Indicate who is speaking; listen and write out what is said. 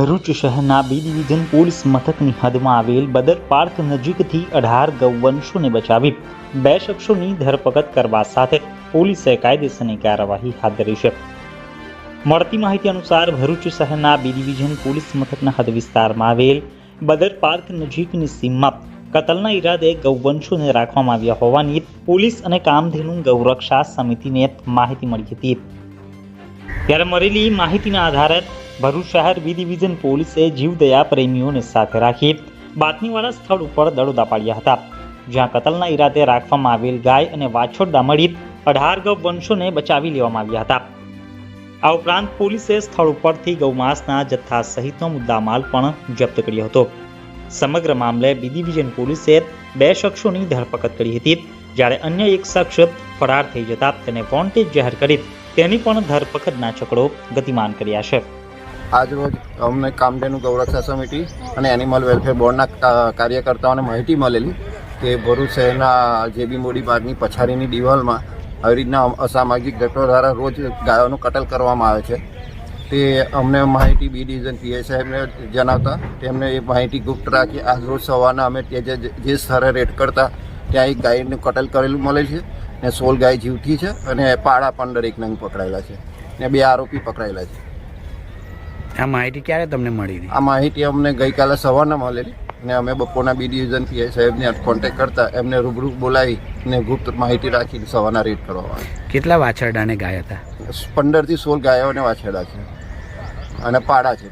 Speaker 1: ભરૂચ શહેરના B division police મથકની હદમાં આવેલ બદર પાર્ક નજીકથી અઢાર ગૌવંશોને બચાવી બે શખ્સોની ધરપકડ કરવા સાથે પોલીસે કાયદેસરની કાર્યવાહી હાથ ધરી છે. મળતી માહિતી અનુસાર ભરૂચ શહેરના બી ડિવિઝન પોલીસ મથકના હદ વિસ્તારમાં આવેલ બદર નજીકની સીમમાં કતલના ઈરાદે ગૌવંશોને રાખવામાં આવ્યા હોવાની પોલીસ અને કામધેનુ ગૌરક્ષા સમિતિને માહિતી મળી હતી. ત્યારે મળેલી માહિતીના આધારે ભરૂચ શહેર બી ડિવિઝન પોલીસે જીવદયા પ્રેમીઓને સાથે રાખી બાતમીવાળા સ્થળ ઉપર દડોદા પાડ્યા હતા. જ્યાં કતલના ઈરાદે રાખવામાં આવેલ ગાય અને વાછોડા મળી અઢાર ગૌ વંશોને બચાવી લેવામાં આવ્યા હતા. આ ઉપરાંત પોલીસે સ્થળ ઉપરથી ગૌમાંસના જથ્થા સહિતનો મુદ્દામાલ પણ જપ્ત કર્યો હતો. સમગ્ર મામલે બી પોલીસે બે શખ્સોની ધરપકડ કરી હતી. જ્યારે અન્ય એક શખ્સ ફરાર થઈ જતા તેને વોન્ટેજ જાહેર કરી તેની પણ ધરપકડના ચક્રો ગતિમાન કર્યા છે.
Speaker 2: આજરોજ અમને કામધેનુ ગૌરક્ષા સમિતિ અને એનિમલ વેલફેર બોર્ડના કાર્યકર્તાઓને માહિતી મળેલી કે ભરૂચ શહેરના જેબી મોડી બાગની પછાડીની દિવાલમાં આવી રીતના અસામાજિક તત્વો દ્વારા રોજ ગાયોનું કટલ કરવામાં આવે છે. તે અમને માહિતી બી ડિવિઝન પીએ સાહેબને જણાવતા તેમને એ માહિતી ગુપ્ત રાખી આજ રોજ સવારના અમે જે જે સ્થળે રેડ કરતા, ત્યાં એક ગાયનું કટલ કરેલું મળે છે ને સોલ ગાય જીવતી છે અને પાડા પંદર એક નંગ પકડાયેલા છે ને બે આરોપી પકડાયેલા છે.
Speaker 3: આ માહિતી ક્યારે તમને મળી
Speaker 2: આ માહિતી અમને ગઈકાલે સવારના મળેલી ને અમે બપોરના બી ડિવિઝન પીઆઈ સાહેબને કોન્ટેક કરતા એમને રૂબરૂ બોલાવી ને ગુપ્ત માહિતી રાખી સવારના રેડ કરવામાં
Speaker 3: કેટલા વાછરડાને ગાય હતા?
Speaker 2: પંદરથી સોળ ગાયોને વાછેડા છે. અને પાડા છે.